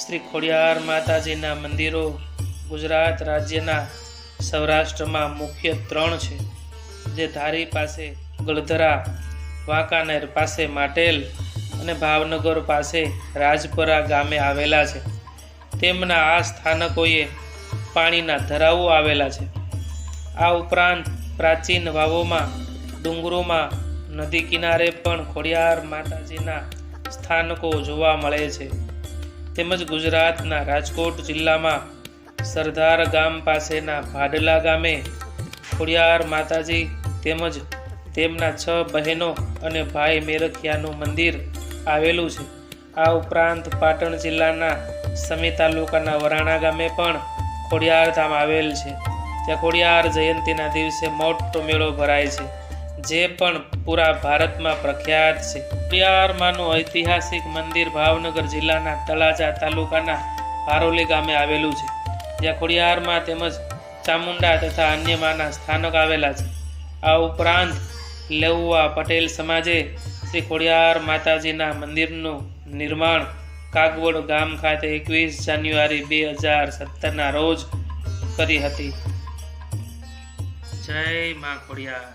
શ્રી ખોડિયાર માતાજીના મંદિરો ગુજરાત રાજ્યના સૌરાષ્ટ્રમાં મુખ્ય ત્રણ છે. જે ધારી પાસે ગળધરા, વાંકાનેર પાસે માટેલ અને ભાવનગર પાસે રાજપરા ગામે આવેલા છે. તેમના આ સ્થાનકોએ પાણીના ધરાવો આવેલા છે. આ ઉપરાંત પ્રાચીન વાવોમાં, ડુંગરોમાં, નદી કિનારે પણ ખોડિયાર માતાજીના સ્થાનકો જોવા મળે છે. તેમજ ગુજરાતના રાજકોટ જિલ્લામાં સરદાર ગામ પાસેના ભાડલા ગામે ખોડિયાર માતાજી તેમજ તેમના છ બહેનો અને ભાઈ મેરખિયાનું મંદિર આવેલું છે. આ ઉપરાંત પાટણ જિલ્લાના સમી તાલુકાના વરાણા ગામે પણ ખોડિયાર ધામ આવેલ છે. ત્યાં ખોડિયાર જયંતિના દિવસે મોટો મેળો ભરાય છે. જે પણ પૂરા ભારતમાં પ્રખ્યાત છે. ખોડિયાર ઐતિહાસિક મંદિર ભાવનગર જિલ્લાના તળાજા તાલુકાના પારોલી ગામે આવેલું છે. જ્યાં ખોડિયારમાં તેમજ ચામુંડા તથા અન્ય માના સ્થાનક આવેલા છે. આ ઉપરાંત લેઉવા પટેલ સમાજે શ્રી ખોડિયાર માતાજીના મંદિરનું નિર્માણ કાગવડ ગામ ખાતે એકવીસ જાન્યુઆરી બે હજાર સત્તરના રોજ કરી હતી. જય મા ખોડિયાર.